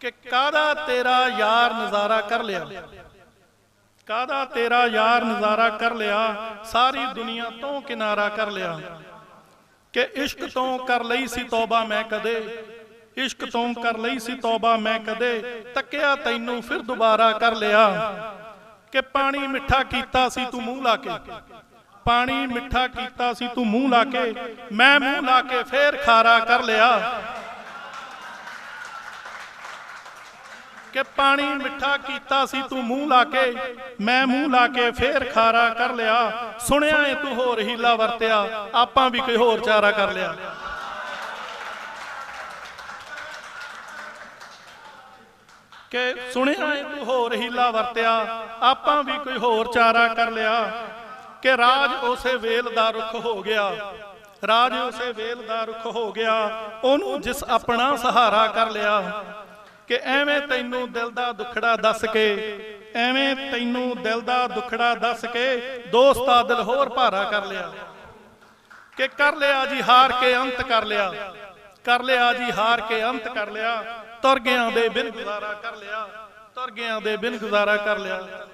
ਕਿ ਕਾਦਾ ਤੇਰਾ ਯਾਰ ਨਜ਼ਾਰਾ ਕਰ ਲਿਆ? ਕਾਦਾ ਤੇਰਾ ਯਾਰ ਨਜ਼ਾਰਾ ਕਰ ਲਿਆ? ਸਾਰੀ ਦੁਨੀਆ ਤੋਂ ਕਿਨਾਰਾ ਕਰ ਲਿਆ। ਕਿ ਇਸ਼ਕ ਤੋਂ ਕਰ ਲਈ ਸੀ ਤੌਬਾ ਮੈਂ ਕਦੇ, ਇਸ਼ਕ ਤੋਂ ਕਰ ਲਈ ਸੀ ਤੌਬਾ ਮੈਂ ਕਦੇ, ਤੱਕਿਆ ਤੈਨੂੰ ਫਿਰ ਦੁਬਾਰਾ ਕਰ ਲਿਆ। ਕਿ ਪਾਣੀ ਮਿੱਠਾ ਕੀਤਾ ਸੀ ਤੂੰ ਮੂੰਹ ਲਾ ਕੇ, ਪਾਣੀ ਮਿੱਠਾ ਕੀਤਾ ਸੀ ਤੂੰ ਮੂੰਹ ਲਾ ਕੇ, ਮੈਂ ਮੂੰਹ ਲਾ ਕੇ ਫੇਰ ਖਾਰਾ ਕਰ ਲਿਆ। ਕਿ ਪਾਣੀ ਮਿੱਠਾ ਕੀਤਾ ਸੀ ਤੂੰ ਮੂੰਹ ਲਾ ਕੇ, ਮੈਂ ਮੂੰਹ ਲਾ ਕੇ ਫੇਰ ਖਾਰਾ ਕਰ ਲਿਆ। ਸੁਣਿਆ ਏ ਤੂੰ ਹੋਰ ਹੀਲਾ ਵਰਤਿਆ, ਆਪਾਂ ਵੀ ਕੋਈ ਹੋਰ ਚਾਰਾ ਕਰ ਲਿਆ। ਕਿ ਸੁਣਿਆ ਏ ਤੂੰ ਹੋਰ ਹੀਲਾ ਵਰਤਿਆ, ਆਪਾਂ ਵੀ ਕੋਈ ਹੋਰ ਚਾਰਾ ਕਰ ਲਿਆ। ਕਿ ਰਾਜ ਉਸੇ ਵੇਲ ਦਾ ਰੁੱਖ ਹੋ ਗਿਆ, ਰਾਜ ਉਸੇ ਵੇਲ ਦਾ ਰੁੱਖ ਹੋ ਗਿਆ, ਉਹਨੂੰ ਜਿਸ ਆਪਣਾ ਸਹਾਰਾ ਕਰ ਲਿਆ ਕਿ ਐਵੇਂ ਤੈਨੂੰ ਦਿਲ ਦਾ ਦੁੱਖੜਾ ਦੱਸ ਕੇ, ਐਵੇਂ ਤੈਨੂੰ ਦਿਲ ਦਾ ਦੁੱਖੜਾ ਦੱਸ ਕੇ ਦੋਸਤਾ ਦਿਲ ਹੋਰ ਭਾਰਾ ਕਰ ਲਿਆ। ਕਿ ਕਰ ਲਿਆ ਜੀ, ਹਾਰ ਕੇ ਅੰਤ ਕਰ ਲਿਆ। ਕਰ ਲਿਆ ਜੀ, ਹਾਰ ਕੇ ਅੰਤ ਕਰ ਲਿਆ। ਤੁਰ ਗਿਆਂ ਦੇ ਬਿਨ ਗੁਜ਼ਾਰਾ ਕਰ ਲਿਆ। ਤੁਰ ਗਿਆਂ ਦੇ ਬਿਨ ਗੁਜ਼ਾਰਾ ਕਰ ਲਿਆ।